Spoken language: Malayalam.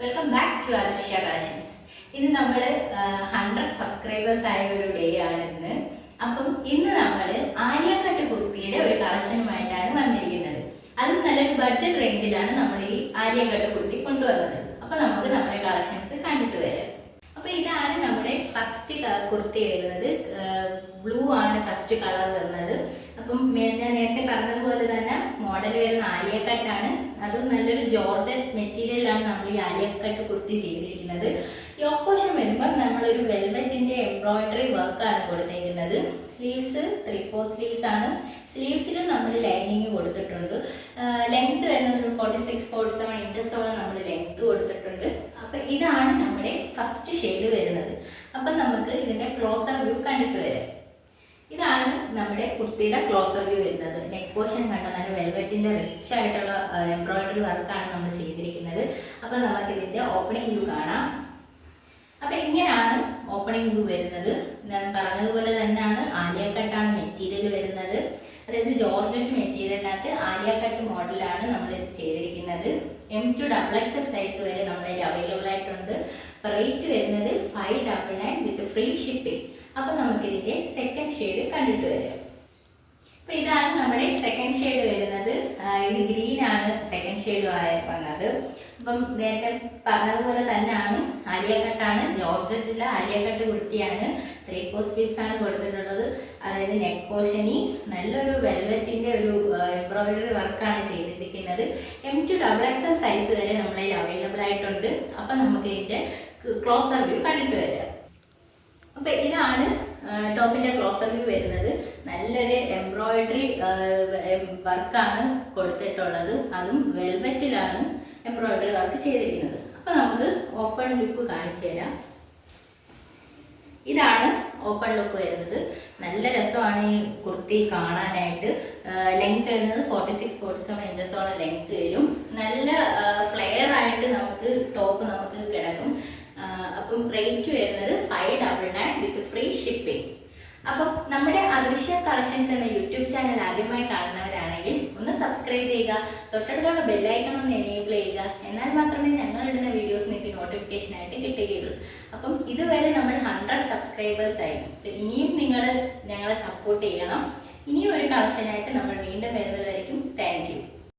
Welcome back to Adishya rations ഇന്ന് നമ്മൾ ഹൺഡ്രഡ് സബ്സ്ക്രൈബേഴ്സ് ആയ ഒരു ഡേ ആണ് ഇന്ന്. അപ്പം ഇന്ന് നമ്മൾ ആലിയക്കട്ട് കുർത്തിയുടെ ഒരു കളക്ഷനുമായിട്ടാണ് വന്നിരിക്കുന്നത്. അതും നല്ലൊരു ബഡ്ജറ്റ് റേഞ്ചിലാണ് നമ്മൾ ഈ ആലിയക്കട്ട് കുർത്തി കൊണ്ടുവന്നത്. അപ്പൊ നമുക്ക് നമ്മുടെ കളക്ഷൻസ് കണ്ടിട്ട് വരാം. അപ്പൊ ഇതാണ് നമ്മുടെ ഫസ്റ്റ് കുർത്തി വരുന്നത്. ബ്ലൂ ആണ് ഫസ്റ്റ് കളർ വരുന്നത് അപ്പം ഞാൻ നേരത്തെ പറഞ്ഞതുപോലെ തന്നെ മോഡൽ വരുന്ന ആലിയക്കട്ടാണ്. അതും നല്ലൊരു ജോർജറ്റ് മെറ്റീരിയലാണ് നമ്മൾ ഈ അരിയക്കട്ട് കുർത്തി ചെയ്തിരിക്കുന്നത്. ഈ ഒപ്പോഷൻ വരുമ്പോൾ നമ്മളൊരു വെൽവെറ്റിന്റെ എംബ്രോയിഡറി വർക്കാണ് കൊടുത്തേക്കുന്നത്. സ്ലീവ്സ് ത്രീ ഫോർ സ്ലീവ്സ് ആണ്. സ്ലീവ്സിലും നമ്മൾ ലൈനിങ് കൊടുത്തിട്ടുണ്ട്. ലെങ്ത് വരുന്നത് ഫോർട്ടി സിക്സ് ഫോർട്ടി സെവൻ ഇഞ്ചസോളം നമ്മൾ ലെങ്ത് കൊടുത്തിട്ടുണ്ട്. അപ്പം ഇതാണ് നമ്മുടെ ഫസ്റ്റ് ഷെയ്ഡ് വരുന്നത്. അപ്പം നമുക്ക് ഇതിന്റെ ക്ലോസർ ഇതാണ് നമ്മുടെ കുർത്തിയുടെ ക്ലോസർ വ്യൂ വരുന്നത്. നെക്ക് പോർഷൻ കണ്ടോ? നല്ല വെൽവെറ്റിന്റെ റിച്ച് ആയിട്ടുള്ള എംബ്രോയിഡറി വർക്കാണ് നമ്മൾ ചെയ്തിരിക്കുന്നത്. അപ്പൊ നമുക്ക് ഇതിന്റെ ഓപ്പണിംഗ് വ്യൂ കാണാം. അപ്പൊ ഇങ്ങനെയാണ് ഓപ്പണിംഗ് വ്യൂ വരുന്നത്. ഞാൻ പറഞ്ഞതുപോലെ തന്നെയാണ് ആലിയ കട്ടാണ് മെറ്റീരിയൽ വരുന്നത്. അതായത് ജോർജറ്റ് മെറ്റീരിയലിനകത്ത് ആലിയ കട്ട് മോഡലാണ് നമ്മൾ ഇത് ചെയ്തിരിക്കുന്നത് M to double XL size വരെ നമ്മൾ അവൈലബിൾ റേറ്റ് വരുന്നത് five double nine with free shipping അപ്പോൾ നമുക്കിതിന്റെ സെക്കൻഡ് ഷെയ്ഡ് കണ്ടിട്ട് വരാം. അപ്പോൾ ഇതാണ് നമ്മുടെ സെക്കൻഡ് ഷെയ്ഡ് വരുന്നത്. ഇത് ഗ്രീൻ ആണ് സെക്കൻഡ് ഷെയ്ഡ് വന്നത്. അപ്പം നേരത്തെ പറഞ്ഞതുപോലെ തന്നെയാണ്. ആലിയക്കട്ടാണ് ജോർജറ്റില്ല ആലിയക്കട്ട് കുർത്തിയാണ് ത്രീ ഫോർ സ്ലീവ്സ് ആണ് കൊടുത്തിട്ടുള്ളത്. അതായത് നെക്ക് പോർഷനി നല്ലൊരു വെൽവെറ്റിന്റെ ഒരു എംബ്രോയിഡറി വർക്കാണ് ചെയ്തിരിക്കുന്നത്. M to double X L size വരെ നമ്മളതിൽ അവൈലബിൾ ആയിട്ടുണ്ട്. അപ്പം നമുക്ക് ഇതിന്റെ ക്ലോസർ വ്യൂ കണ്ടിട്ട് വരാം. അപ്പൊ ഇതാണ് ടോപ്പിന്റെ ക്ലോസർ വ്യൂ വരുന്നത്. നല്ലൊരു എംബ്രോയിഡറി വർക്കാണ് കൊടുത്തിട്ടുള്ളത്. അതും വെൽവെറ്റിലാണ് എംബ്രോയിഡറി വർക്ക് ചെയ്തിരിക്കുന്നത്. അപ്പൊ നമുക്ക് ഓപ്പൺ ലുക്ക് കാണിച്ചു തരാം. ഇതാണ് ഓപ്പൺ ലുക്ക് വരുന്നത്. നല്ല രസമാണ് ഈ കുർത്തി കാണാനായിട്ട്. ലെങ്ത് വരുന്നത് ഫോർട്ടി സിക്സ് ഫോർട്ടി സെവൻ ഇഞ്ചസോളം ലെങ്ത് വരും. നല്ല ഫ്ലെയർ ആയിട്ട് നമുക്ക് ടോപ്പ് നമുക്ക് കിടക്കും ആ, അപ്പം റേറ്റ് വരുന്നത് five double nine with free shipping അപ്പം നമ്മുടെ അദൃശ്യ കളക്ഷൻസ് എന്ന യൂട്യൂബ് ചാനൽ ആദ്യമായി കാണുന്നവരാണെങ്കിൽ ഒന്ന് സബ്സ്ക്രൈബ് ചെയ്യുക തൊട്ടടുത്തുള്ള ബെല്ലൈക്കൺ ഒന്ന് എനേബിൾ ചെയ്യുക. എന്നാൽ മാത്രമേ ഞങ്ങൾ ഇടുന്ന വീഡിയോസ് നിങ്ങൾക്ക് നോട്ടിഫിക്കേഷൻ ആയിട്ട് കിട്ടുകയുള്ളൂ. അപ്പം ഇതുവരെ നമ്മൾ ഹൺഡ്രഡ് സബ്സ്ക്രൈബേഴ്സ് ആയി. ഇനിയും നിങ്ങൾ ഞങ്ങളെ സപ്പോർട്ട് ചെയ്യണം. ഇനിയും ഒരു കളക്ഷനായിട്ട് നമ്മൾ വീണ്ടും വരുന്നതായിരിക്കും. താങ്ക്